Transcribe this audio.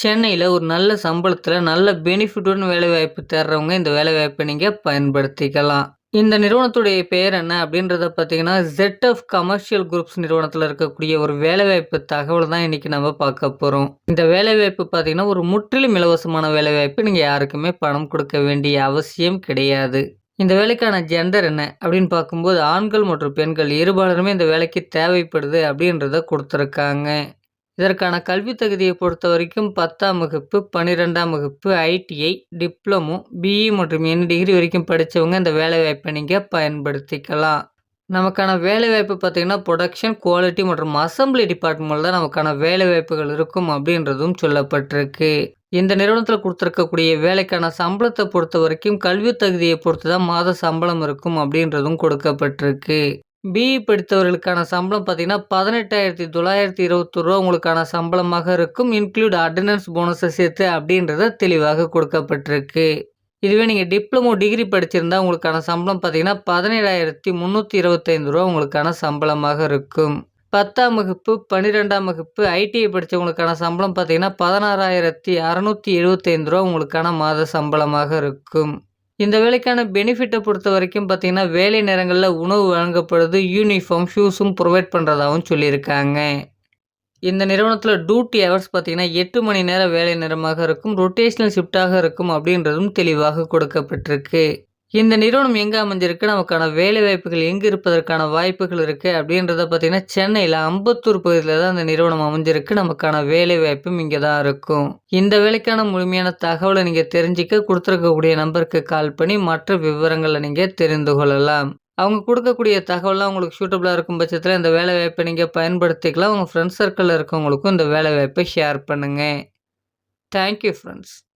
சென்னையில் ஒரு நல்ல சம்பளத்தில் நல்ல பெனிஃபிட்டுடன் வேலைவாய்ப்பு தேடுறவங்க இந்த வேலைவாய்ப்பை நீங்கள் பயன்படுத்திக்கலாம். இந்த நிறுவனத்துடைய பெயர் என்ன அப்படின்றத பார்த்தீங்கன்னா, ஆஃப் கமர்ஷியல் குரூப்ஸ் நிறுவனத்தில் இருக்கக்கூடிய ஒரு வேலைவாய்ப்பு தகவல் தான் இன்னைக்கு நம்ம பார்க்க போகிறோம் இந்த வேலைவாய்ப்பு பார்த்தீங்கன்னா, ஒரு முற்றிலும் இலவசமான வேலைவாய்ப்பு. நீங்கள் யாருக்குமே பணம் கொடுக்க வேண்டிய அவசியம் கிடையாது. இந்த வேலைக்கான ஜெண்டர் என்ன அப்படின்னு பார்க்கும்போது, ஆண்கள் மற்றும் பெண்கள் இருபாலருமே இந்த வேலைக்கு தேவைப்படுது அப்படின்றத கொடுத்துருக்காங்க இதற்கான கல்வி தகுதியை பொறுத்தவரைக்கும் 10ஆம் வகுப்பு, 12ஆம் வகுப்பு, ஐடிஐ, டிப்ளமோ, பிஇ மற்றும் என் டிகிரி வரைக்கும் படித்தவங்க இந்த வேலைவாய்ப்பை நீங்கள் பயன்படுத்திக்கலாம். நமக்கான வேலைவாய்ப்பு பார்த்தீங்கன்னா, புரொடக்ஷன், குவாலிட்டி மற்றும் அசெம்பிளி டிபார்ட்மெண்ட்டில் தான் நமக்கான வேலைவாய்ப்புகள் இருக்கும் அப்படின்றதும் சொல்லப்பட்டிருக்கு. இந்த நிறுவனத்தில் கொடுத்துருக்கக்கூடிய வேலைக்கான சம்பளத்தை பொறுத்த வரைக்கும் கல்வி தகுதியை பொறுத்து தான் மாத சம்பளம் இருக்கும் அப்படின்றதும் கொடுக்கப்பட்டிருக்கு. பிஇ படித்தவர்களுக்கான சம்பளம் பார்த்தீங்கன்னா, ரூ. 18,921 உங்களுக்கான சம்பளமாக இருக்கும். இன்க்ளூட் அட்டண்டன்ஸ் போனஸை சேர்த்து அப்படின்றத தெளிவாக கொடுக்கப்பட்டிருக்கு. இதுவே நீங்கள் டிப்ளமோ டிகிரி படிச்சிருந்தா உங்களுக்கான சம்பளம் பார்த்தீங்கன்னா, ரூ. 17,325 உங்களுக்கான சம்பளமாக இருக்கும். 10ஆம் வகுப்பு, 12ஆம் வகுப்பு, ஐடிஐ படித்தவங்களுக்கான சம்பளம் பார்த்தீங்கன்னா, ரூ. 16,675 உங்களுக்கான மாத சம்பளமாக இருக்கும். இந்த வேலைக்கான பெனிஃபிட்டை பொறுத்த வரைக்கும் பார்த்தீங்கன்னா, வேலை நேரங்களில் உணவு வழங்கப்படுது. யூனிஃபார்ம், ஷூஸும் ப்ரொவைட் பண்ணுறதாகவும் சொல்லியிருக்காங்க. இந்த நிறுவனத்தில் டியூட்டி ஹவர்ஸ் பார்த்தீங்கன்னா, எட்டு மணி நேரம் வேலை நேரமாக இருக்கும். ரொட்டேஷனல் ஷிஃப்ட்டாக இருக்கும் அப்படின்றதும் தெளிவாக கொடுக்கப்பட்டிருக்கு. இந்த நிறுவனம் எங்கே அமைஞ்சிருக்கு? நமக்கான வேலைவாய்ப்புகள் எங்கே இருப்பதற்கான வாய்ப்புகள் இருக்குது அப்படின்றத பார்த்தீங்கன்னா, சென்னையில் அம்பத்தூர் பகுதியில் தான் இந்த நிறுவனம் அமைஞ்சிருக்கு. நமக்கான வேலைவாய்ப்பும் இங்கே தான் இருக்கும். இந்த வேலைக்கான முழுமையான தகவலை நீங்கள் தெரிஞ்சுக்க கொடுத்துருக்கக்கூடிய நம்பருக்கு கால் பண்ணி மற்ற விவரங்களை நீங்கள் தெரிந்து கொள்ளலாம். அவங்க கொடுக்கக்கூடிய தகவலாம் உங்களுக்கு சூட்டபிளாக இருக்கும் பட்சத்தில் இந்த வேலைவாய்ப்ப நீங்கள் பயன்படுத்திக்கலாம். உங்கள் ஃப்ரெண்ட்ஸ் சர்க்கிளில் இருக்கவங்களுக்கும் இந்த வேலைவாய்ப்ப ஷேர் பண்ணுங்கள் தேங்க் யூ